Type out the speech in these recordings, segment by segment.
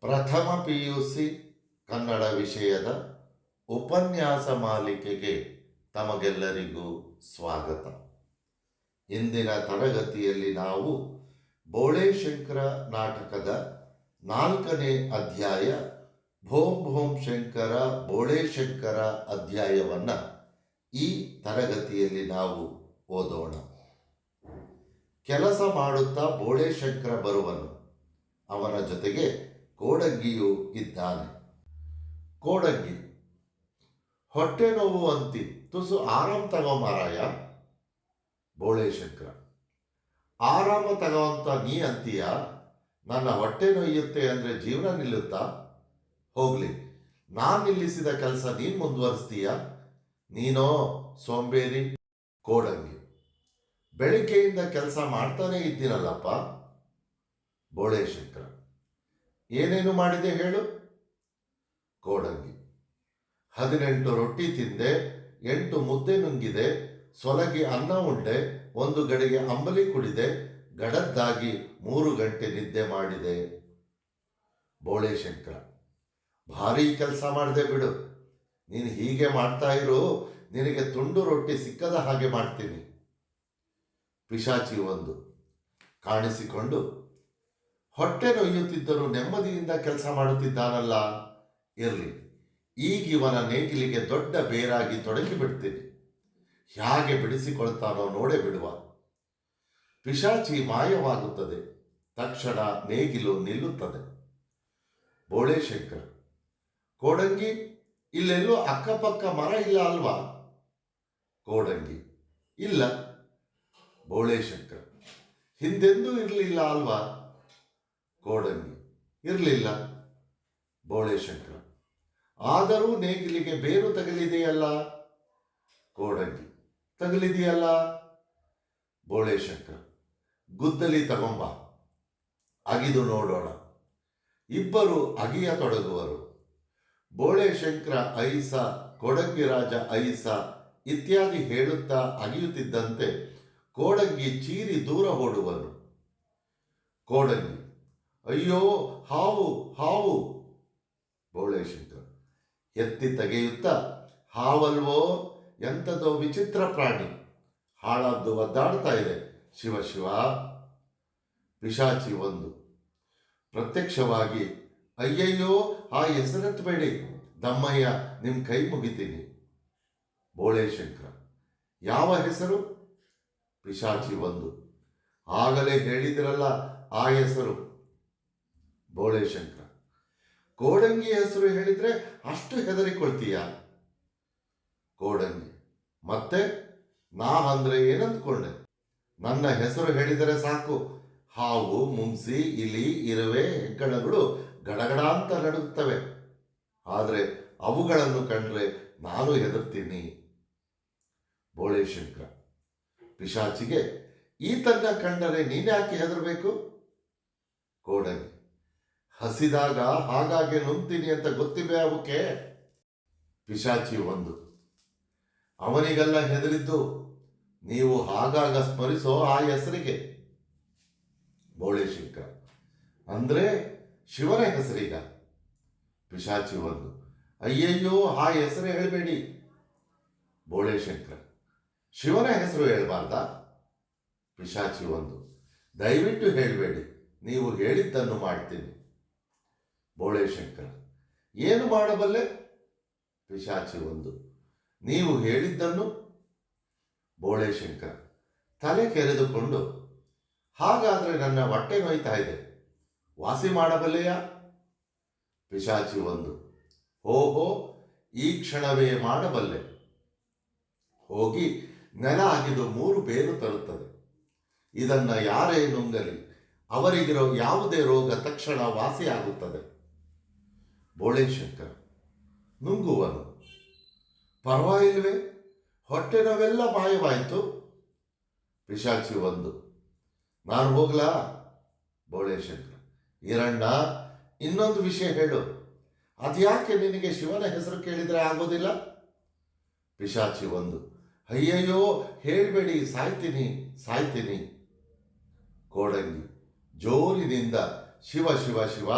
ಪ್ರಥಮ P U C Kannada ವಿಷಯದ ಉಪನ್ಯಾಸ ಮಾಲಿಕೆಗೆ ತಮಗೆಲ್ಲರಿಗೂ ಸ್ವಾಗತ. ಇಂದಿನ ತರಗತಿಯಲ್ಲಿ ನಾವು ಬೋಳೇಶಂಕರ ನಾಟಕದ ನಾಲ್ಕನೇ ಅಧ್ಯಾಯ ಭೋಂ ಭೋಂ ಶಂಕರ ಬೋಳೇಶಂಕರ ಅಧ್ಯಾಯವನ್ನು ಈ ತರಗತಿಯಲ್ಲಿ ನಾವು ಓದೋಣ. ಕೆಲಸ ಮಾಡುತ್ತಾ ಬೋಳೇಶಂಕರ ಬರುವನು. ಅವನ ಜೊತೆಗೆ ಕೋಡಂಗಿಯೂ ಇದ್ದಾನೆ. ಕೋಡಂಗಿ. ಹೊಟ್ಟೆ ನೋವು ಅಂತಿ. ತುಸು ಆರಾಮ್ ತಗೋ ಮಾರಾಯ. ಬೋಳೇಶಂಕರ. ಆರಾಮ ತಗೋಂತ ನೀ ಅಂತೀಯ? ನನ್ನ ಹೊಟ್ಟೆ ನೋಯುತ್ತೆ ಅಂದ್ರೆ ಜೀವನ ನಿಲ್ಲುತ್ತಾ? ಹೋಗ್ಲಿ. ನಾನು ನಿಲ್ಲಿಸಿದ ಕೆಲಸ ನೀನ್ ಮುಂದುವರಿಸ್ತೀಯ? ನೀನೋ ಸೋಂಬೇರಿ, ಕೋಡಂಗಿ. ಬೆಳಿಗ್ಗೆಯಿಂದ ಕೆಲಸ ಮಾಡ್ತಾನೆ ಇದ್ದೀನಲ್ಲಪ್ಪ. ಬೋಳೇಶಂಕರ. ಏನೇನು ಮಾಡಿದೆ ಹೇಳು? ಕೋಡಂಗಿ ಹದಿನೆಂಟು ರೊಟ್ಟಿ ತಿಂದೆ, ಎಂಟು ಮುದ್ದೆ ನುಂಗಿದೆ, ಸೊಲಗಿ ಅನ್ನ ಉಂಡೆ, ಒಂದು ಗಡಿಗೆ ಅಂಬಲಿ ಕುಡಿದೆ, ಗಡದ್ದಾಗಿ ಮೂರು ಗಂಟೆ ನಿದ್ದೆ ಮಾಡಿದೆ. ಬೋಳೇಶಂಕರ ಭಾರಿ ಕೆಲಸ ಮಾಡಿದೆ ಬಿಡು. ನೀನು ಹೀಗೆ ಮಾಡ್ತಾ ಇರು, ನಿನಗೆ ತುಂಡು ರೊಟ್ಟಿ ಸಿಕ್ಕದ ಹಾಗೆ ಮಾಡ್ತೀನಿ. ಪಿಶಾಚಿ ಒಂದು, ಕಾಣಿಸಿಕೊಂಡು ಹೊಟ್ಟೆ ನೊಯ್ಯುತ್ತಿದ್ದರೂ ನೆಮ್ಮದಿಯಿಂದ ಕೆಲಸ ಮಾಡುತ್ತಿದ್ದಾನಲ್ಲ? ಇರಲಿ, ಈಗ ಇವನ ನೇಗಿಲಿಗೆ ದೊಡ್ಡ ಬೇರಾಗಿ ತೊಡಗಿ ಬಿಡ್ತೀನಿ. ಹೇಗೆ ಬಿಡಿಸಿಕೊಳ್ತಾನೋ ನೋಡೇ ಬಿಡುವ. ಪಿಶಾಚಿ ಮಾಯವಾಗುತ್ತದೆ. ತಕ್ಷಣ ನೇಗಿಲು ನಿಲ್ಲುತ್ತದೆ. ಬೋಳೇಶಂಕರ್ ಕೋಡಂಗಿ, ಇಲ್ಲೆಲ್ಲೋ ಅಕ್ಕಪಕ್ಕ ಮರ ಇಲ್ಲ ಅಲ್ವಾ? ಕೋಡಂಗಿ, ಇಲ್ಲ. ಬೋಳೇಶಂಕರ್ ಹಿಂದೆಂದೂ ಇರಲಿಲ್ಲ ಅಲ್ವಾ? ಕೋಡಂಗಿ ಇರಲಿಲ್ಲ. ಬೋಳೇಶಂಕರ ಆದರೂ ನೇಗಿಲಿಗೆ ಬೇರು ತಗಲಿದೆಯಲ್ಲ? ಕೋಡಂಗಿ ತಗಲಿದೆಯಲ್ಲ? ಬೋಳೇಶಂಕರ ಗುದ್ದಲಿ ತಗೊಂಬ. ಅಗಿದು ನೋಡೋಣ. ಇಬ್ಬರು ಅಗಿಯ ತೊಡಗುವರು. ಬೋಳೇಶಂಕರ ಐಸ ಕೊಡಂಗಿ ರಾಜ ಐಸ ಇತ್ಯಾದಿ ಹೇಳುತ್ತಾ ಅಗಿಯುತ್ತಿದ್ದಂತೆ ಕೋಡಂಗಿ ಚೀರಿ ದೂರ ಓಡುವನು. ಕೋಡಂಗಿ ಅಯ್ಯೋ, ಹಾವು ಹಾವು. ಬೋಳೇಶಂಕರ್ ಎತ್ತಿ ತೆಗೆಯುತ್ತಾ, ಹಾವಲ್ವೋ, ಎಂಥದೋ ವಿಚಿತ್ರ ಪ್ರಾಣಿ. ಹಾಳಾದ್ದು ಒದ್ದಾಡ್ತಾ ಇದೆ. ಶಿವ ಶಿವ. ಪಿಶಾಚಿ ಒಂದು. ಪ್ರತ್ಯಕ್ಷವಾಗಿ, ಅಯ್ಯಯ್ಯೋ, ಆ ಹೆಸರೆತ್ತಬೇಡಿ ದಮ್ಮಯ್ಯ ನಿಮ್ಮ ಕೈ ಮುಗಿತೀನಿ. ಬೋಳೇಶಂಕರ ಯಾವ ಹೆಸರು? ಪಿಶಾಚಿ ಒಂದು. ಆಗಲೇ ಹೇಳಿದಿರಲ್ಲ, ಆ ಹೆಸರು. ಬೋಳೇಶಂಕರ. ಕೋಡಂಗಿ ಹೆಸರು ಹೇಳಿದ್ರೆ ಅಷ್ಟು ಹೆದರಿಕೊಳ್ತೀಯ? ಕೋಡಂಗಿ. ಮತ್ತೆ ನಾ ಅಂದ್ರೆ ಏನಂದ್ಕೊಂಡೆ? ನನ್ನ ಹೆಸರು ಹೇಳಿದರೆ ಸಾಕು. ಹಾವು, ಮುಂಸಿ, ಇಲಿ, ಇರುವೆ ಹೆಗ್ಗಣಗಳು ಗಡಗಡ ಅಂತ ನಡುತ್ತವೆ. ಆದರೆ ಅವುಗಳನ್ನು ಕಂಡ್ರೆ ನಾನು ಹೆದರ್ತೀನಿ. ಬೋಳೇಶಂಕರ. ಪಿಶಾಚಿಗೆ ಈತನ್ನ ಕಂಡರೆ ನೀನ್ಯಾಕೆ ಹೆದರಬೇಕು? ಕೋಡಂಗಿ. ಹಸಿದಾಗ ಹಾಗಾಗಿ ನುಂಗ್ತೀನಿ ಅಂತ ಗೊತ್ತಿವೆ ಅವಕ್ಕೆ? ಪಿಶಾಚಿ ಒಂದು ಅವನಿಗೆಲ್ಲ ಹೆದರಿದ್ದು, ನೀವು ಹಾಗಾಗ ಸ್ಮರಿಸೋ ಆ ಹೆಸರಿಗೆ. ಬೋಳೇಶಂಕರ, ಅಂದ್ರೆ ಶಿವನ ಹೆಸರೀಗ. ಪಿಶಾಚಿ ಒಂದು ಅಯ್ಯಯ್ಯೋ, ಆ ಹೆಸರು ಹೇಳಬೇಡಿ. ಬೋಳೇಶಂಕರ, ಶಿವನ ಹೆಸರು ಹೇಳಬಾರ್ದ? ಪಿಶಾಚಿ ಒಂದು ದಯವಿಟ್ಟು ಹೇಳಬೇಡಿ, ನೀವು ಹೇಳಿದ್ದನ್ನು ಮಾಡ್ತೀನಿ. ಬೋಳೇಶಂಕರ. ಏನು ಮಾಡಬಲ್ಲೆ? ಪಿಶಾಚಿ ಒಂದು. ನೀವು ಹೇಳಿದ್ದನ್ನು ಬೋಳೆ ಶಂಕರ್ ತಲೆ ಕೆರೆದುಕೊಂಡು, ಹಾಗಾದರೆ ನನ್ನ ಹೊಟ್ಟೆ ನೋಯ್ತಾ ಇದೆ. ವಾಸಿ ಮಾಡಬಲ್ಲೆಯಾ? ಪಿಶಾಚಿ ಒಂದು. ಓಹೋ ಈ ಕ್ಷಣವೇ ಮಾಡಬಲ್ಲೆ. ಹೋಗಿ, ನೆಲ ಆಗಿದು ಮೂರು ಬೇರು ತರುತ್ತದೆ. ಇದನ್ನು ಯಾರೇ ನುಂಗಲಿ, ಅವರಿಗಿರೋ ಯಾವುದೇ ರೋಗ ತಕ್ಷಣ ವಾಸಿಯಾಗುತ್ತದೆ. ಬೋಳೇಶಂಕರ ನುಂಗುವನು. ಪರವಾಗಿಲ್ವೇ, ಹೊಟ್ಟೆ ನೋವೆಲ್ಲ ಮಾಯವಾಯಿತು. ಪಿಶಾಚಿ ಒಂದು ನಾನು ಹೋಗ್ಲಾ? ಬೋಳೇಶಂಕರ ಈರಣ್ಣ, ಇನ್ನೊಂದು ವಿಷಯ ಹೇಳು. ಅದ್ಯಾಕೆ ನಿನಗೆ ಶಿವನ ಹೆಸರು ಕೇಳಿದರೆ ಆಗೋದಿಲ್ಲ? ಪಿಶಾಚಿ ಒಂದು ಅಯ್ಯಯ್ಯೋ, ಹೇಳಬೇಡಿ, ಸಾಯ್ತೀನಿ ಸಾಯ್ತೀನಿ. ಕೋಡಂಗಿ, ಜೋರಿನಿಂದ ಶಿವ ಶಿವ ಶಿವ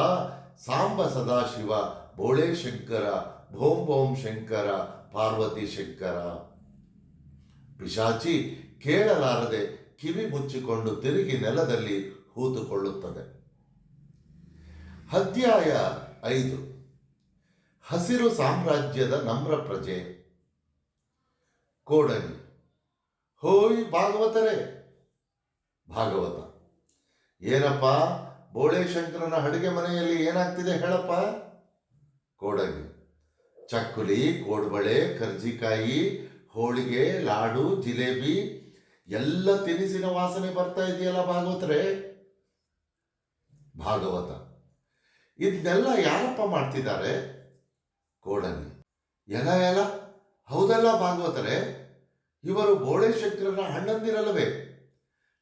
ಸಾಂಬ ಸದಾಶಿವ ಬೋಳೆ ಶಂಕರ, ಭೋಂ ಭೋಂ ಶಂಕರ, ಪಾರ್ವತಿ ಶಂಕರ. ಪಿಶಾಚಿ ಕೇಳಲಾರದೆ ಕಿವಿ ಮುಚ್ಚಿಕೊಂಡು ತಿರುಗಿ ನೆಲದಲ್ಲಿ ಹೂತುಕೊಳ್ಳುತ್ತದೆ. ಅಧ್ಯಾಯ ಐದು. ಹಸಿರು ಸಾಮ್ರಾಜ್ಯದ ನಮ್ರ ಪ್ರಜೆ. ಕೋಡಂಗಿ ಹೋಯ್ ಭಾಗವತರೇ. ಭಾಗವತ. ಏನಪ್ಪ? ಬೋಳೇಶಂಕರನ ಅಡುಗೆ ಮನೆಯಲ್ಲಿ ಏನಾಗ್ತಿದೆ ಹೇಳಪ್ಪ? ಕೋಡಂಗಿ. ಚಕ್ಕುಲಿ, ಕೋಡ್ಬಳೆ, ಕರ್ಜಿಕಾಯಿ, ಹೋಳಿಗೆ, ಲಾಡು, ಜಿಲೇಬಿ, ಎಲ್ಲ ತಿನಿಸಿನ ವಾಸನೆ ಬರ್ತಾ ಇದೆಯಲ್ಲ ಭಾಗವತರೆ? ಭಾಗವತ. ಇದನ್ನೆಲ್ಲ ಯಾರಪ್ಪ ಮಾಡ್ತಿದ್ದಾರೆ? ಕೋಡಂಗಿ. ಎಲ್ಲ ಎಲ್ಲ ಹೌದಲ್ಲ ಭಾಗವತರೆ? ಇವರು ಬೋಳೇಶಂಕರನ ಅಣ್ಣಂದಿರಲ್ಲವೇ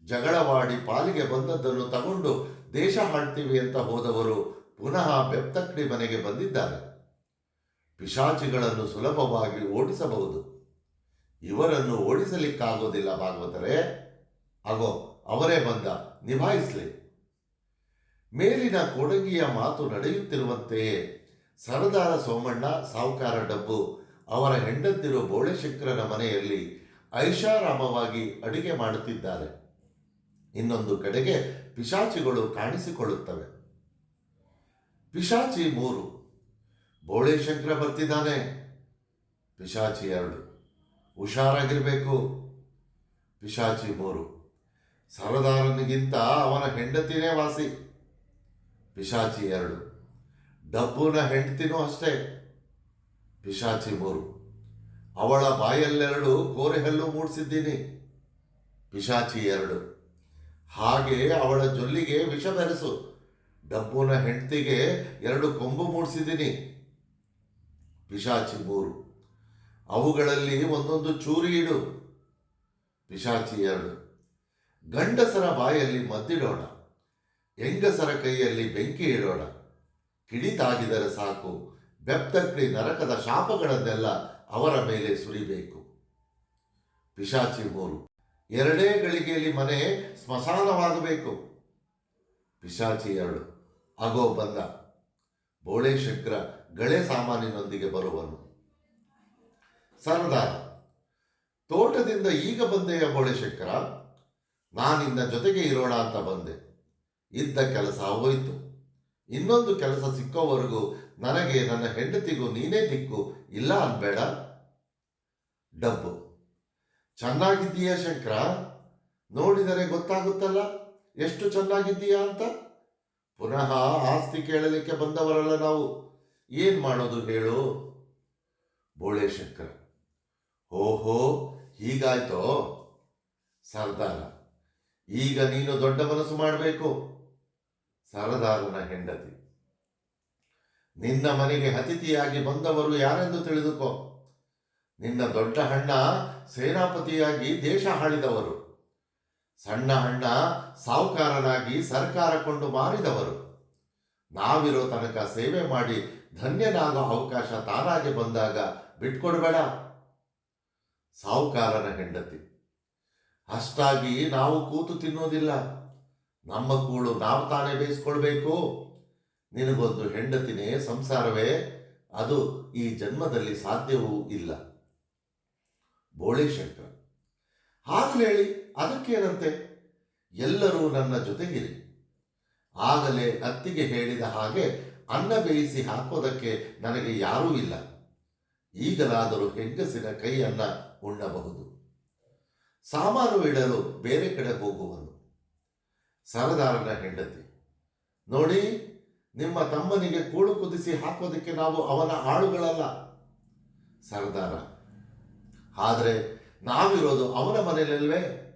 ಜಗಳವಾಡಿ ಪಾಲಿಗೆ ಬಂದದ್ದನ್ನು ತಗೊಂಡು ದೇಶ ಹಾಡ್ತೀವಿ ಅಂತ ಹೋದವರು ಪುನಃ ಬೆಪ್ತಕ್ಡಿ ಮನೆಗೆ ಬಂದಿದ್ದಾರೆ. ಪಿಶಾಚಿಗಳನ್ನು ಸುಲಭವಾಗಿ ಓಡಿಸಬಹುದು. ಇವರನ್ನು ಓಡಿಸಲಿಕ್ಕಾಗೋದಿಲ್ಲ ಭಾಗವತರೆ. ಅಗೋ, ಅವರೇ ಬಂದ, ನಿಭಾಯಿಸಲಿ. ಮೇಲಿನ ಕೊಡಗಿಯ ಮಾತು ನಡೆಯುತ್ತಿರುವಂತೆಯೇ ಸರದಾರ ಸೋಮಣ್ಣ ಸಾಹುಕಾರ ಡಬ್ಬು, ಅವರ ಹೆಂಡತಿರು ಬೋಳೆಶಂಕರನ ಮನೆಯಲ್ಲಿ ಐಷಾರಾಮವಾಗಿ ಅಡಿಗೆ ಮಾಡುತ್ತಿದ್ದಾರೆ. ಇನ್ನೊಂದು ಕಡೆಗೆ ಪಿಶಾಚಿಗಳು ಕಾಣಿಸಿಕೊಳ್ಳುತ್ತವೆ. ಪಿಶಾಚಿ ಮೂರು. ಬೋಳೇಶಂಕರ ಬರ್ತಿದ್ದಾನೆ. ಪಿಶಾಚಿ ಎರಡು. ಹುಷಾರಾಗಿರಬೇಕು. ಪಿಶಾಚಿ ಮೂರು. ಸರದಾರನಿಗಿಂತ ಅವನ ಹೆಂಡತಿನೇ ವಾಸಿ. ಪಿಶಾಚಿ ಎರಡು. ಡಬ್ಬುನ ಹೆಂಡತಿನೂ ಅಷ್ಟೇ. ಪಿಶಾಚಿ ಮೂರು. ಅವಳ ಬಾಯಲ್ಲೆರಡು ಕೋರೆಹಲ್ಲು ಮೂಡಿಸಿದ್ದೀನಿ. ಪಿಶಾಚಿ ಎರಡು. ಹಾಗೆ ಅವಳ ಜೊಲ್ಲಿಗೆ ವಿಷ ಬೆರೆಸು. ಡಬ್ಬುನ ಹೆಂಡತಿಗೆ ಎರಡು ಕೊಂಬು ಮೂಡಿಸಿದ್ದೀನಿ. ಪಿಶಾಚಿ ಮೂರು. ಅವುಗಳಲ್ಲಿ ಒಂದೊಂದು ಚೂರಿ ಇಡು. ಪಿಶಾಚಿ ಎರಡು. ಗಂಡಸರ ಬಾಯಲ್ಲಿ ಮದ್ದಿಡೋಣ. ಹೆಂಗಸರ ಕೈಯಲ್ಲಿ ಬೆಂಕಿ ಇಡೋಣ. ಕಿಡಿತಾಗಿದರೆ ಸಾಕು. ಬೆಪ್ತಕ್ರಿ ನರಕದ ಶಾಪಗಳನ್ನೆಲ್ಲ ಅವರ ಮೇಲೆ ಸುರಿಬೇಕು. ಪಿಶಾಚಿ ಮೂರು. ಎರಡೇ ಗಳಿಗೆಯಲ್ಲಿ ಮನೆ ಸ್ಮಶಾನವಾಗಬೇಕು. ಪಿಶಾಚಿ ಎರಡು ಆಗೋ ಬಂದ. ಶಕ್ರ ಗಳೆ ಸಾಮಾನಿನೊಂದಿಗೆ ಬರುವನು. ಸರದಾರ, ತೋಟದಿಂದ ಈಗ ಬಂದೆಯ ಬೋಳೇಶಂಕರ ನಾನಿನ್ನ ಜೊತೆಗೆ ಇರೋಣ ಅಂತ ಬಂದೆ. ಇದ್ದ ಕೆಲಸ ಹೋಯಿತು. ಇನ್ನೊಂದು ಕೆಲಸ ಸಿಕ್ಕೋವರೆಗೂ ನನಗೆ ನನ್ನ ಹೆಂಡತಿಗೂ ನೀನೇ ದಿಕ್ಕು, ಇಲ್ಲ ಅನ್ಬೇಡ? ಡಬ್ಬು. ಚೆನ್ನಾಗಿದ್ದೀಯಾ ಶಂಕರ? ನೋಡಿದರೆ ಗೊತ್ತಾಗುತ್ತಲ್ಲ? ಎಷ್ಟು ಚೆನ್ನಾಗಿದ್ದೀಯಾ ಅಂತ? ಪುನಃ ಆಸ್ತಿ ಕೇಳಲಿಕ್ಕೆ ಬಂದವರಲ್ಲ ನಾವು. ಏನ್ ಮಾಡೋದು ಹೇಳು? ಬೋಳೆ ಶಂಕರ. ಓಹೋ, ಹೀಗಾಯ್ತೋ? ಸರ್ದಾರ, ಈಗ ನೀನು ದೊಡ್ಡ ಮನಸ್ಸು ಮಾಡಬೇಕು. ಸರದಾರನ ಹೆಂಡತಿ. ನಿನ್ನ ಮನೆಗೆ ಅತಿಥಿಯಾಗಿ ಬಂದವರು ಯಾರೆಂದು ತಿಳಿದುಕೋ. ನಿನ್ನ ದೊಡ್ಡ ಅಣ್ಣ ಸೇನಾಪತಿಯಾಗಿ ದೇಶ ಆಳಿದವರು ಸಣ್ಣ ಅಣ್ಣ ಸಾಹುಕಾರನಾಗಿ ಸರ್ಕಾರ ಕೊಂಡು ಮಾರಿದವರು. ನಾವಿರೋ ತನಕ ಸೇವೆ ಮಾಡಿ ಧನ್ಯನಾಗೋ ಅವಕಾಶ ತಾನಾಗೆ ಬಂದಾಗ ಬಿಟ್ಕೊಡ್ಬೇಡ. ಸಾಹುಕಾರನ ಹೆಂಡತಿ. ಅಷ್ಟಾಗಿ ನಾವು ಕೂತು ತಿನ್ನೋದಿಲ್ಲ. ನಮ್ಮ ಕೂಳು ನಾವು ತಾನೇ ಬೇಯಿಸ್ಕೊಳ್ಬೇಕು. ನಿನಗೊಂದು ಹೆಂಡತಿನೇ ಸಂಸಾರವೇ. ಅದು ಈ ಜನ್ಮದಲ್ಲಿ ಸಾಧ್ಯವೂ ಇಲ್ಲ. ಬೋಳೇಶಂಕರ. ಆಗಲೇ ಹೇಳಿ, ಅದಕ್ಕೇನಂತೆ? ಎಲ್ಲರೂ ನನ್ನ ಜೊತೆಗಿರಿ. ಆಗಲೇ ಅತ್ತಿಗೆ ಹೇಳಿದ ಹಾಗೆ ಅನ್ನ ಬೇಯಿಸಿ ಹಾಕೋದಕ್ಕೆ ನನಗೆ ಯಾರೂ ಇಲ್ಲ. ಈಗಲಾದರೂ ಹೆಂಗಸಿನ ಕೈಯನ್ನ ಉಣ್ಣಬಹುದು. ಸಾಮಾನು ಇಡಲು ಬೇರೆ ಕಡೆ ಹೋಗುವನು. ಸರದಾರನ ಹೆಂಡತಿ, ನೋಡಿ, ನಿಮ್ಮ ತಮ್ಮನಿಗೆ ಕೂಳು ಕುದಿಸಿ ಹಾಕೋದಕ್ಕೆ ನಾವು ಅವನ ಆಳುಗಳಲ್ಲ. ಸರದಾರ ಆದರೆ ನಾವಿರೋದು ಅವನ ಮನೆಯಲ್ಲವೇ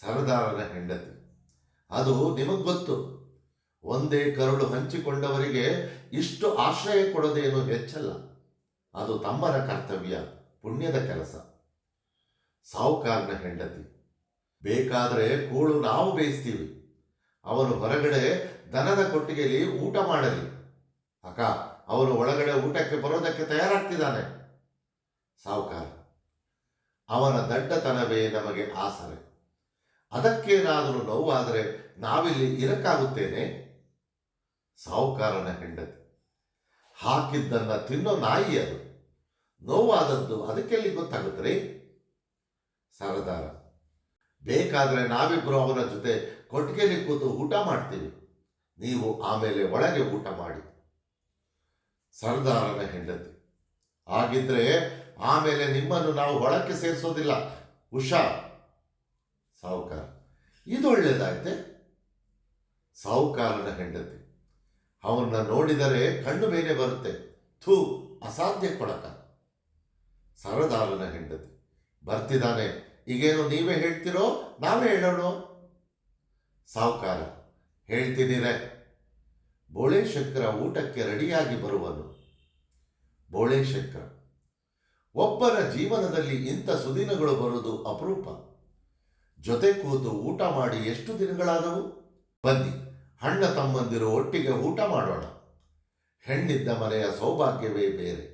ಸರದಾರನ ಹೆಂಡತಿ. ಅದು ನಿಮಗ್ ಗೊತ್ತು. ಒಂದೇ ಕರುಳು ಹಂಚಿಕೊಂಡವರಿಗೆ ಇಷ್ಟು ಆಶ್ರಯ ಕೊಡೋದೇನು ಹೆಚ್ಚಲ್ಲ. ಅದು ತಮ್ಮನ ಕರ್ತವ್ಯ, ಪುಣ್ಯದ ಕೆಲಸ. ಸಾಹುಕಾರನ ಹೆಂಡತಿ. ಬೇಕಾದ್ರೆ ಕೂಳು ನಾವು ಬೇಯಿಸ್ತೀವಿ. ಅವನು ಹೊರಗಡೆ ದನದ ಕೊಟ್ಟಿಗೆಯಲ್ಲಿ ಊಟ ಮಾಡಲಿ. ಅಕ್ಕ, ಅವನು ಒಳಗಡೆ ಊಟಕ್ಕೆ ಬರೋದಕ್ಕೆ ತಯಾರಾಗ್ತಿದ್ದಾನೆ. ಸಾಹುಕಾರ. ಅವನ ದಡ್ಡತನವೇ ನಮಗೆ ಆಸರೆ. ಅದಕ್ಕೇನಾದರೂ ನೋವಾದರೆ ನಾವಿಲ್ಲಿ ಇರಕ್ಕಾಗುತ್ತೇನೆ? ಸಾಹುಕಾರನ ಹೆಂಡತಿ. ಹಾಕಿದ್ದನ್ನ ತಿನ್ನೋ ನಾಯಿ ಅದು. ನೋವಾದದ್ದು ಅದಕ್ಕೆಲ್ಲಿ ಗೊತ್ತಾಗುತ್ತೆ ಸರದಾರ. ಬೇಕಾದರೆ ನಾವಿಬ್ಬರು ಅವನ ಜೊತೆ ಕೊಟ್ಟಿಗೆಯಲ್ಲಿ ಕೂತು ಊಟ ಮಾಡ್ತೀವಿ. ನೀವು ಆಮೇಲೆ ಒಳಗೆ ಊಟ ಮಾಡಿ. ಸರದಾರನ ಹೆಂಡತಿ. ಹಾಗಿದ್ರೆ ಆಮೇಲೆ ನಿಮ್ಮನ್ನು ನಾವು ಒಳಕ್ಕೆ ಸೇರಿಸೋದಿಲ್ಲ. ಉಷಾ, ಸಾಹುಕಾರ. ಇದು ಒಳ್ಳೇದಾಯ್ತೆ. ಸಾಹುಕಾರನ ಹೆಂಡತಿ. ಅವನ್ನ ನೋಡಿದರೆ ಕಣ್ಣು ಮೇಲೆ ಬರುತ್ತೆ. ಥೂ, ಅಸಾಧ್ಯ ಕೊಡಕ. ಸರದಾರನ ಹೆಂಡತಿ. ಬರ್ತಿದ್ದಾನೆ. ಈಗೇನು ನೀವೇ ಹೇಳ್ತಿರೋ, ನಾವೇ ಹೇಳೋಣ? ಸಾಹುಕಾರ. ಹೇಳ್ತಿದ್ದೀರೆ ಬೋಳೆ ಶಂಕರ ಊಟಕ್ಕೆ ರೆಡಿಯಾಗಿ ಬರುವನು. ಬೋಳೆ ಶಂಕರ ಒಬ್ಬರ ಜೀವನದಲ್ಲಿ ಇಂಥ ಸುದಿನಗಳು ಬರುವುದು ಅಪರೂಪ. ಜೊತೆ ಕೂತು ಊಟ ಮಾಡಿ ಎಷ್ಟು ದಿನಗಳಾದವು? ಬನ್ನಿ, ಅಣ್ಣ ತಮ್ಮಂದಿರು ಒಟ್ಟಿಗೆ ಊಟ ಮಾಡೋಣ. ಹೆಣ್ಣಿದ್ದ ಮನೆಯ ಸೌಭಾಗ್ಯವೇ ಬೇರೆ.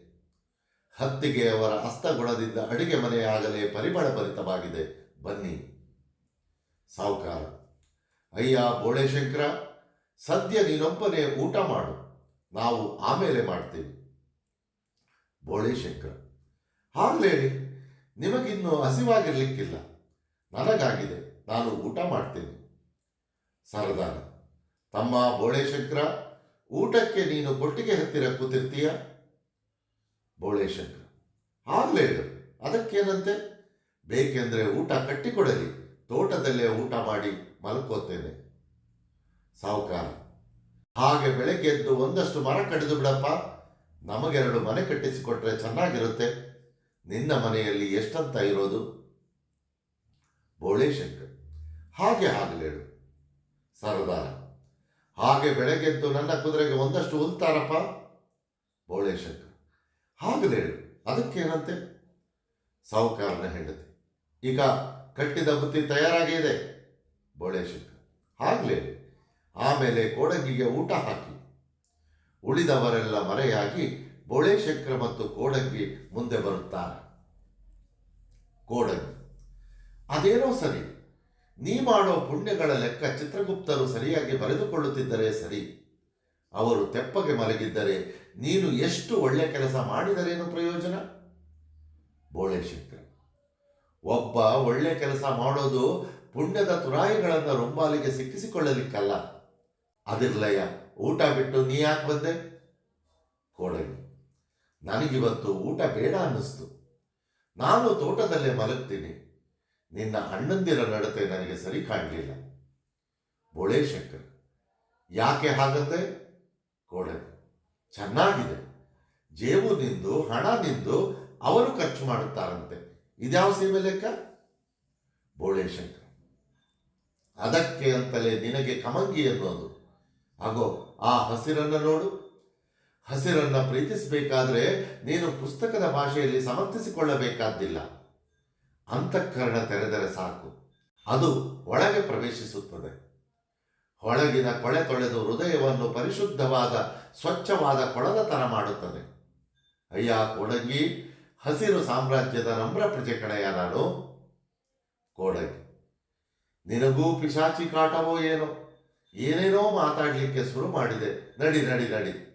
ಹತ್ತಿಗೆ ಅವರ ಹಸ್ತಗುಣದಿಂದ ಅಡಿಗೆ ಮನೆಯಾಗಲೇ ಪರಿಮಳ ಭರಿತವಾಗಿದೆ ಬನ್ನಿ. ಸಾವುಕಾರ. ಅಯ್ಯ ಬೋಳೇಶಂಕರ ಸದ್ಯ ನೀನೊಬ್ಬನೇ ಊಟ ಮಾಡು. ನಾವು ಆಮೇಲೆ ಮಾಡ್ತೀವಿ. ಬೋಳೇಶಂಕರ ಹಾಗ್ಲೇಳಿ ನಿಮಗಿನ್ನೂ ಹಸಿವಾಗಿರಲಿಕ್ಕಿಲ್ಲ. ನನಗಾಗಿದೆ, ನಾನು ಊಟ ಮಾಡ್ತೇನೆ. ಸರದಾರ, ತಮ್ಮ ಬೋಳೇಶಂಕರ ಊಟಕ್ಕೆ ನೀನು ಕೊಟ್ಟಿಗೆ ಹತ್ತಿರ ಕೂತಿರ್ತೀಯ? ಬೋಳೇಶಂಕರ ಆಗಲೇ ಅದಕ್ಕೇನಂತೆ? ಬೇಕೆಂದ್ರೆ ಊಟ ಕಟ್ಟಿಕೊಡಲಿ, ತೋಟದಲ್ಲೇ ಊಟ ಮಾಡಿ ಮಲ್ಕೋತೇನೆ. ಸಾವುಕಾರ, ಹಾಗೆ ಬೆಳಗ್ಗೆ ಎದ್ದು ಒಂದಷ್ಟು ಮರ ಕಡಿದು ಬಿಡಪ್ಪ, ನಮಗೆರಡು ಮನೆ ಕಟ್ಟಿಸಿಕೊಟ್ರೆ ಚೆನ್ನಾಗಿರುತ್ತೆ. ನಿನ್ನ ಮನೆಯಲ್ಲಿ ಎಷ್ಟಂತ ಇರೋದು? ಬೋಳೇಶಂಕರ್ ಹಾಗೆ ಆಗಲೇಳು ಸರದಾರ. ಹಾಗೆ ಬೆಳಗ್ಗೆದ್ದು ನನ್ನ ಕುದುರೆಗೆ ಒಂದಷ್ಟು ಉಲ್ತಾರಪ್ಪ? ಬೋಳೇಶಂಕರ್ ಹಾಗಲೇಳು ಅದಕ್ಕೇನಂತೆ? ಸಾಹುಕಾರನ ಹೆಂಡತಿ. ಈಗ ಕಟ್ಟಿದ ಬುತ್ತಿ ತಯಾರಾಗಿದೆ ಬೋಳೇಶಂಕರ್ ಹಾಗಲೇ ಆಮೇಲೆ ಕೋಡಂಗಿಗೆ ಊಟ ಹಾಕಿ. ಉಳಿದವರೆಲ್ಲ ಮರೆಯಾಗಿ ಬೋಳೇಶಂಕರ ಮತ್ತು ಕೋಡಂಗಿ ಮುಂದೆ ಬರುತ್ತಾರೆ. ಕೋಡಂಗಿ. ಅದೇನೋ ಸರಿ. ನೀ ಮಾಡೋ ಪುಣ್ಯಗಳ ಲೆಕ್ಕ ಚಿತ್ರಗುಪ್ತರು ಸರಿಯಾಗಿ ಬರೆದುಕೊಳ್ಳುತ್ತಿದ್ದರೆ ಸರಿ. ಅವರು ತೆಪ್ಪಗೆ ಮಲಗಿದ್ದರೆ ನೀನು ಎಷ್ಟು ಒಳ್ಳೆ ಕೆಲಸ ಮಾಡಿದರೇನು ಪ್ರಯೋಜನ? ಬೋಳೇಶಂಕರ. ಒಬ್ಬ ಒಳ್ಳೆ ಕೆಲಸ ಮಾಡೋದು ಪುಣ್ಯದ ತುರಾಯಿಗಳನ್ನು ರೊಂಬಾಲಿಗೆ ಸಿಕ್ಕಿಸಿಕೊಳ್ಳಲಿಕ್ಕಲ್ಲ. ಅದಿರ್ಲಯ್ಯ ಊಟ ಬಿಟ್ಟು ನೀ ಯಾಕೆ ಬಂದೆ? ಕೋಡಂಗಿ. ನನಗಿವತ್ತು ಊಟ ಬೇಡ ಅನ್ನಿಸ್ತು. ನಾನು ತೋಟದಲ್ಲೇ ಮಲಗ್ತೀನಿ. ನಿನ್ನ ಅಣ್ಣಂದಿರ ನಡತೆ ನನಗೆ ಸರಿ ಕಾಣಲಿಲ್ಲ. ಬೋಳೇಶಂಕರ್ ಯಾಕೆ ಹಾಗಂದೆ? ಕೋಳೆ. ಚೆನ್ನಾಗಿದೆ. ಜೇಬು ನಿಂದು, ಹಣ ನಿಂದು, ಅವರು ಖರ್ಚು ಮಾಡುತ್ತಾರಂತೆ. ಇದ್ಯಾವ ಸೀಮೆ ಲೆಕ್ಕ? ಬೋಳೇಶಂಕರ್ ಅದಕ್ಕೆ ಅಂತಲೇ ನಿನಗೆ ಕಮಂಗಿ ಅನ್ನೋದು ಹಾಗೋ ಆ ಹಸಿರನ್ನ ನೋಡು. ಹಸಿರನ್ನ ಪ್ರೀತಿಸಬೇಕಾದ್ರೆ ನೀನು ಪುಸ್ತಕದ ಭಾಷೆಯಲ್ಲಿ ಸಮರ್ಥಿಸಿಕೊಳ್ಳಬೇಕಾದ್ದಿಲ್ಲ. ಅಂತಃಕರಣ ತೆರೆದರೆ ಸಾಕು. ಅದು ಒಳಗೆ ಪ್ರವೇಶಿಸುತ್ತದೆ. ಒಳಗಿನ ಕೊಳೆ ತೊಳೆದು ಹೃದಯವನ್ನು ಪರಿಶುದ್ಧವಾದ, ಸ್ವಚ್ಛವಾದ ಕೊಳದ ತರ ಮಾಡುತ್ತದೆ. ಅಯ್ಯ ಕೊಡಗಿ ಹಸಿರು ಸಾಮ್ರಾಜ್ಯದ ನಮ್ರ ಪ್ರಜೆ ಕಡೆಯ ನಾನು ಕೋಡಗಿ ನಿನಗೂ ಪಿಶಾಚಿ ಕಾಟವೋ ಏನೋ? ಏನೇನೋ ಮಾತಾಡಲಿಕ್ಕೆ ಶುರು ಮಾಡಿದೆ. ನಡಿ ನಡಿ ನಡಿ.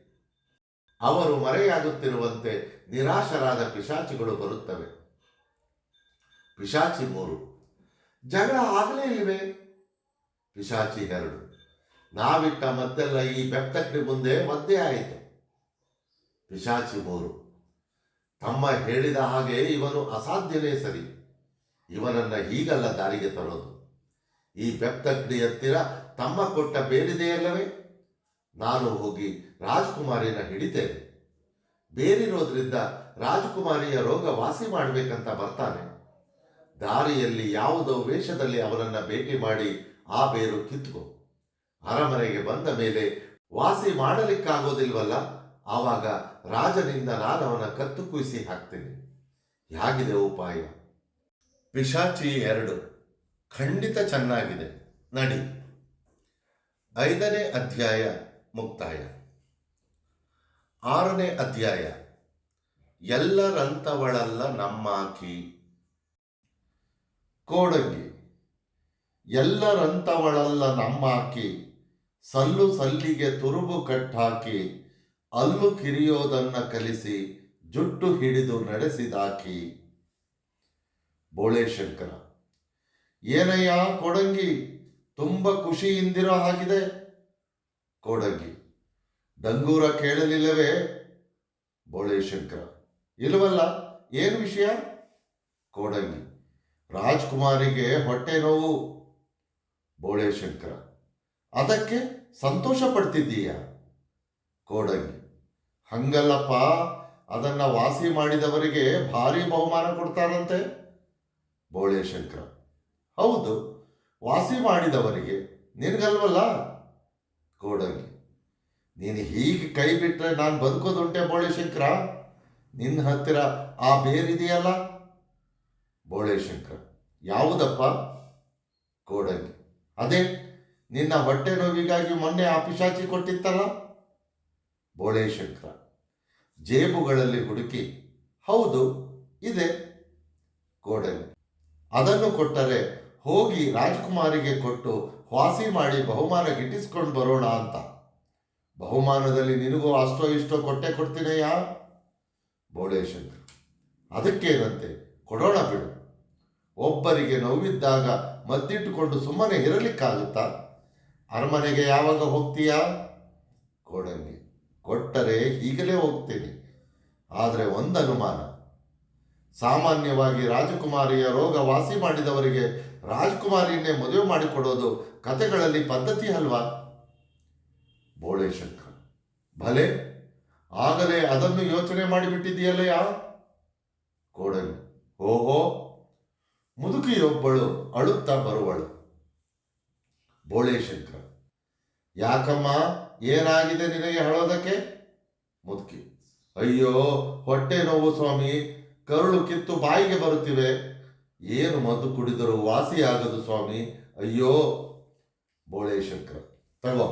ಅವರು ಮರೆಯಾಗುತ್ತಿರುವಂತೆ ನಿರಾಶರಾದ ಪಿಶಾಚಿಗಳು ಬರುತ್ತವೆ. ಪಿಶಾಚಿ ಮೂರು, ಜಗಳ ಆಗಲೇ ಇವೆ ಪಿಶಾಚಿ ಎರಡು, ನಾವಿಟ್ಟ ಮತ್ತೆಲ್ಲ ಈ ಬೆಪ್ತಕ್ಕೆ ಮುಂದೆ ಮದ್ದೆ ಆಯಿತು. ಪಿಶಾಚಿ ಮೂರು, ತಮ್ಮ ಹೇಳಿದ ಹಾಗೆ ಇವನು ಅಸಾಧ್ಯವೇ ಸರಿ. ಇವನನ್ನ ಹೀಗಲ್ಲ ದಾರಿಗೆ ತರೋದು. ಈ ಬೆಪ್ತಕ್ರಿ ಹತ್ತಿರ ತಮ್ಮ ಕೊಟ್ಟ ಬೇರಿದೆಯಲ್ಲವೇ? ನಾನು ಹೋಗಿ ರಾಜ್ಕುಮಾರಿನ ಹಿಡಿತೇನೆ. ಬೇರಿರೋದ್ರಿಂದ ರಾಜಕುಮಾರಿಯ ರೋಗ ವಾಸಿ ಮಾಡಬೇಕಂತ ಬರ್ತಾನೆ. ದಾರಿಯಲ್ಲಿ ಯಾವುದೋ ವೇಷದಲ್ಲಿ ಅವನನ್ನ ಭೇಟಿ ಮಾಡಿ ಆ ಬೇರು ಕಿತ್ಕೋ. ಅರಮನೆಗೆ ಬಂದ ಮೇಲೆ ವಾಸಿ ಮಾಡಲಿಕ್ಕಾಗೋದಿಲ್ವಲ್ಲ, ಆವಾಗ ರಾಜನಿಂದ ನಾನು ಅವನ ಕತ್ತು ಕುಯಿಸಿ ಹಾಕ್ತೀನಿ. ಹೇಗಿದೆ ಉಪಾಯ? ಪಿಶಾಚಿ ಎರಡು. ಖಂಡಿತ ಚೆನ್ನಾಗಿದೆ. ನಡಿ. ಐದನೇ ಅಧ್ಯಾಯ. ಮುಕ್ತಾಯ. ಆರನೇ ಅಧ್ಯಾಯ. ಎಲ್ಲರಂಥವಳಲ್ಲ ನಮ್ಮಾಕಿ. ಕೋಡಂಗಿ. ಎಲ್ಲರಂಥವಳಲ್ಲ ನಮ್ಮಾಕಿ. ಸಲ್ಲು ಸಲ್ಲಿಗೆ ತುರುಬು ಕಟ್ಟಾಕಿ. ಅಲ್ಲು ಕಿರಿಯೋದನ್ನ ಕಲಿಸಿ ಜುಟ್ಟು ಹಿಡಿದು ನಡೆಸಿದಾಕಿ. ಬೋಳೆ ಶಂಕರ ಏನಯ್ಯ ಕೊಡಂಗಿ, ತುಂಬ ಖುಷಿಯಿಂದಿರೋ ಹಾಗಿದೆ ಕೋಡಂಗಿ. ದಂಗೂರ ಕೇಳಲಿಲ್ಲವೇ? ಬೋಳೇಶಂಕರ. ಇಲ್ಲವಲ್ಲ, ಏನು ವಿಷಯ? ಕೋಡಂಗಿ. ರಾಜ್ಕುಮಾರಿಗೆ ಹೊಟ್ಟೆ ನೋವು. ಬೋಳೇಶಂಕರ. ಅದಕ್ಕೆ ಸಂತೋಷ ಪಡ್ತಿದ್ದೀಯ? ಕೋಡಂಗಿ. ಹಂಗಲ್ಲಪ್ಪ, ಅದನ್ನ ವಾಸಿ ಮಾಡಿದವರಿಗೆ ಭಾರಿ ಬಹುಮಾನ ಕೊಡ್ತಾರಂತೆ? ಬೋಳೇಶಂಕರ. ಹೌದು, ವಾಸಿ ಮಾಡಿದವರಿಗೆ. ನಿನಗಲ್ವಲ್ಲ? ಕೋಡಂಗಿ ನೀನು ಹೀಗೆ ಕೈ ಬಿಟ್ಟರೆ ನಾನು ಬದುಕೋದುಂಟೆ ಬೋಳೇಶಂಕರ? ನಿನ್ನ ಹತ್ತಿರ ಆ ಬೇರಿದೆಯಲ್ಲ ಬೋಳೇಶಂಕರ. ಯಾವುದಪ್ಪ? ಕೋಡಂಗಿ ಅದೇ, ನಿನ್ನ ಹೊಟ್ಟೆ ನೋವಿಗಾಗಿ ಮೊನ್ನೆ ಆ ಪಿಶಾಚಿ ಕೊಟ್ಟಿತ್ತಲ್ಲ? ಬೋಳೇಶಂಕರ. ಜೇಬುಗಳಲ್ಲಿ ಹುಡುಕಿ, ಹೌದು, ಇದೆ ಕೋಡಂಗಿ ಅದನ್ನು ಕೊಟ್ಟರೆ ಹೋಗಿ ರಾಜ್ಕುಮಾರಿಗೆ ಕೊಟ್ಟು ವಾಸಿ ಮಾಡಿ ಬಹುಮಾನ ಗಿಟ್ಟಿಸ್ಕೊಂಡು ಬರೋಣ ಅಂತ. ಬಹುಮಾನದಲ್ಲಿ ನಿನಗೂ ಅಷ್ಟೋ ಇಷ್ಟೋ ಕೊಟ್ಟೆ ಕೊಡ್ತೀನಯ್ಯ? ಬೋಳೇಶಂಕರ್, ಅದಕ್ಕೇನಂತೆ? ಕೊಡೋಣ ಬಿಡು. ಒಬ್ಬರಿಗೆ ನೋವಿದ್ದಾಗ ಮದ್ದಿಟ್ಟುಕೊಂಡು ಸುಮ್ಮನೆ ಇರಲಿಕ್ಕಾಗುತ್ತಾ? ಅರಮನೆಗೆ ಯಾವಾಗ ಹೋಗ್ತೀಯಾ? ಕೊಡಲಿ ಕೊಟ್ಟರೆ ಈಗಲೇ ಹೋಗ್ತೀನಿ. ಆದರೆ ಒಂದು ಅನುಮಾನ. ಸಾಮಾನ್ಯವಾಗಿ ರಾಜಕುಮಾರಿಯ ರೋಗ ವಾಸಿ ಮಾಡಿದವರಿಗೆ ರಾಜಕುಮಾರಿಯನ್ನೇ ಮದುವೆ ಮಾಡಿಕೊಡೋದು ಕಥೆಗಳಲ್ಲಿ ಪದ್ಧತಿ ಅಲ್ವಾ? ಬೋಳೇಶಂಕರ್ ಭಲೆ? ಆಗಲೇ ಅದನ್ನು ಯೋಚನೆ ಮಾಡಿಬಿಟ್ಟಿದೆಯಲ್ಲಯ್ಯ ಕೋಡನು ಓಹೋ. ಮುದುಕಿಯೊಬ್ಬಳು ಅಳುತ್ತಾ ಬರುವಳು. ಬೋಳೇಶಂಕರ್ ಯಾಕಮ್ಮ? ಏನಾಗಿದೆ ನಿನಗೆ ಹೇಳೋದಕ್ಕೆ? ಮುದುಕಿ. ಅಯ್ಯೋ, ಹೊಟ್ಟೆ ನೋವು ಸ್ವಾಮಿ. ಕರುಳು ಕಿತ್ತು ಬಾಯಿಗೆ ಬರುತ್ತಿವೆ. ಏನು ಮದ್ದು ಕುಡಿದರೂ ವಾಸಿಯಾಗದು ಸ್ವಾಮಿ? ಅಯ್ಯೋ ಬೋಳೇಶಂಕರ್ ತಗೋ,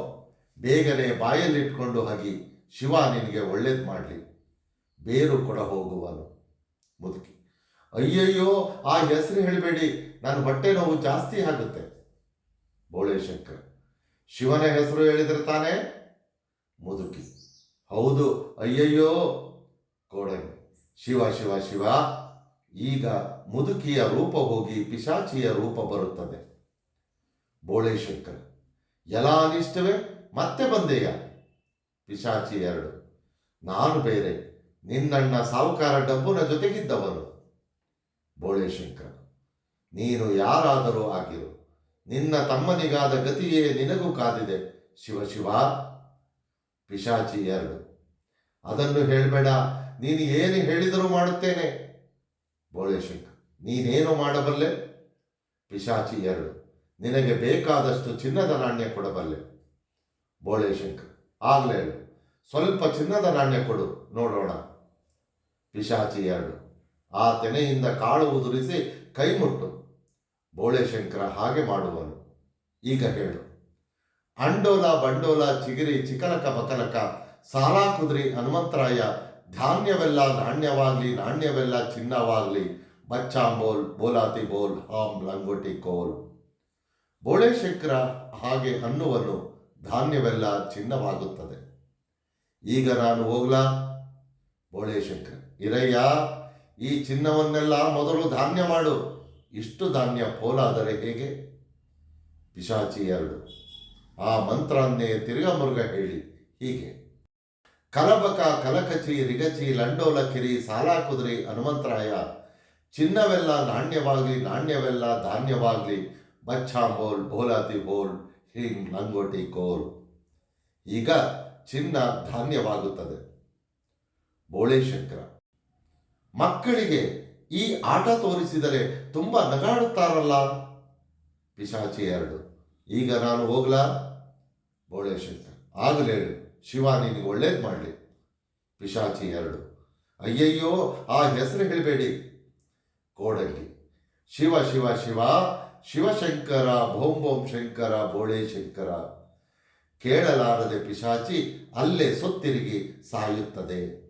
ಬೇಗನೆ ಬಾಯಲ್ಲಿಟ್ಕೊಂಡು ಹಗಿ, ಶಿವ ನಿನಗೆ ಒಳ್ಳೇದು ಮಾಡಲಿ. ಬೇರು ಕೊಡ ಹೋಗುವನು. ಮುದುಕಿ, ಅಯ್ಯಯ್ಯೋ, ಆ ಹೆಸರು ಹೇಳಬೇಡಿ ನನ್ನ ಹೊಟ್ಟೆ ನೋವು ಜಾಸ್ತಿ ಆಗುತ್ತೆ. ಬೋಳೇಶಂಕರ್ ಶಿವನ ಹೆಸರು ಹೇಳಿದ್ರೆ ತಾನೇ? ಮುದುಕಿ, ಹೌದು, ಅಯ್ಯಯ್ಯೋ, ಕೋಡಂಗಿ, ಶಿವ ಶಿವ ಶಿವ, ಈಗ ಮುದುಕಿಯ ರೂಪ ಹೋಗಿ ಪಿಶಾಚಿಯ ರೂಪ ಬರುತ್ತದೆ. ಬೋಳೇಶಂಕರ್ ಎಲ್ಲ ಅನಿಷ್ಟವೇ ಮತ್ತೆ ಬಂದೆಯ? ಪಿಶಾಚಿ ಎರಡು, ನಾನು ಬೇರೆ, ನಿನ್ನಣ್ಣ ಸಾವುಕಾರ ಡಬ್ಬುನ ಜೊತೆಗಿದ್ದವನು ಬೋಳೇಶಂಕರ್ ನೀನು ಯಾರಾದರೂ ಆಗಿರು, ನಿನ್ನ ತಮ್ಮನಿಗಾದ ಗತಿಯೇ ನಿನಗೂ ಕಾದಿದೆ. ಶಿವ ಶಿವ. ಪಿಶಾಚಿ ಎರಡು, ಅದನ್ನು ಹೇಳಬೇಡ, ನೀನು ಏನು ಹೇಳಿದರೂ ಮಾಡುತ್ತೇನೆ. ಬೋಳೇಶಂಕರ್ ನೀನೇನು ಮಾಡಬಲ್ಲೆ? ಪಿಶಾಚಿ ಎರಡು. ನಿನಗೆ ಬೇಕಾದಷ್ಟು ಚಿನ್ನದ ನಾಣ್ಯ ಕೊಡಬಲ್ಲೆ. ಬೋಳೇಶಂಕರ್, ಆಗಲೇ ಹೇಳು. ಸ್ವಲ್ಪ ಚಿನ್ನದ ನಾಣ್ಯ ಕೊಡು, ನೋಡೋಣ. ಪಿಶಾಚಿ ಎರಡು. ಆ ತೆನೆಯಿಂದ ಕಾಳು ಉದುರಿಸಿ ಕೈ ಮುಟ್ಟು. ಬೋಳೇಶಂಕರ ಹಾಗೆ ಮಾಡುವನು. ಈಗ ಹೇಳು. ಅಂಡೋಲ ಬಂಡೋಲ ಚಿಗಿರಿ ಚಿಕಲಕ ಬಕಲಕ ಸಾಲ ಕುದುರಿ ಹನುಮಂತರಾಯ, ಧಾನ್ಯವೆಲ್ಲ ನಾಣ್ಯವಾಗಲಿ, ನಾಣ್ಯವೆಲ್ಲ ಚಿನ್ನವಾಗ್ಲಿ ಬಚ್ಚಾಂಬೋಲ್ ಬೋಲಾತಿ ಬೋಲ್ ಹಾಂ ಲಂಗೋಟಿ ಕೋಲ್. ಶಕ್ರ ಹಾಗೆ ಅನ್ನುವನು ಧಾನ್ಯವೆಲ್ಲ ಚಿನ್ನವಾಗುತ್ತದೆ. ಈಗ ನಾನು ಹೋಗ್ಲಾ? ಶಕ್ರ ಇರಯ್ಯ, ಈ ಚಿನ್ನವನ್ನೆಲ್ಲ ಮೊದಲು ಧಾನ್ಯ ಮಾಡು. ಇಷ್ಟು ಧಾನ್ಯ ಪೋಲಾದರೆ ಹೇಗೆ? ಪಿಶಾಚಿ ಎರಡು. ಆ ಮಂತ್ರನ್ನೇ ತಿರುಗಮುರುಗ ಹೇಳಿ, ಹೀಗೆ. ಕಲಬಕ, ಕಲಕಚಿ, ರಿಗಚಿ ಲಂಡೋಲ ಕಿರಿ ಸಾಲ ಕುದುರೆ ಹನುಮಂತರಾಯ ಚಿನ್ನವೆಲ್ಲ ನಾಣ್ಯವಾಗಲಿ, ನಾಣ್ಯವೆಲ್ಲ ಧಾನ್ಯವಾಗಲಿ ಬಚ್ಚಾಂಬೋಲ್ ಬೋಲಾತಿ ಬೋಲ್ ಹಿಂಗ್, ಲಂಗೋಟಿ, ಕೋಲ್. ಈಗ ಚಿನ್ನ ಧಾನ್ಯವಾಗುತ್ತದೆ. ಬೋಳೇಶಂಕರ ಮಕ್ಕಳಿಗೆ ಈ ಆಟ ತೋರಿಸಿದರೆ ತುಂಬ ನಗಾಡುತ್ತಾರಲ್ಲ? ಪಿಶಾಚಿ ಎರಡು. ಈಗ ನಾನು ಹೋಗ್ಲಾ? ಬೋಳೇಶಂಕರ್ ಆಗಲೇ ಶಿವ ನಿನಗೆ ಒಳ್ಳೇದು ಮಾಡಲಿ. ಪಿಶಾಚಿ ಎರಡು. ಅಯ್ಯಯ್ಯೋ, ಆ ಹೆಸರು ಹೇಳಬೇಡಿ. ಕೋಡಂಗಿ ಶಿವ ಶಿವ ಶಿವ ಶಿವಶಂಕರ ಭೋಂ ಭೋಂ ಶಂಕರ ಬೋಳೇಶಂಕರ ಕೇಳಲಾರದೆ ಪಿಶಾಚಿ ಅಲ್ಲೇ ಸುತ್ತಿರುಗಿ ಸಾಯುತ್ತದೆ.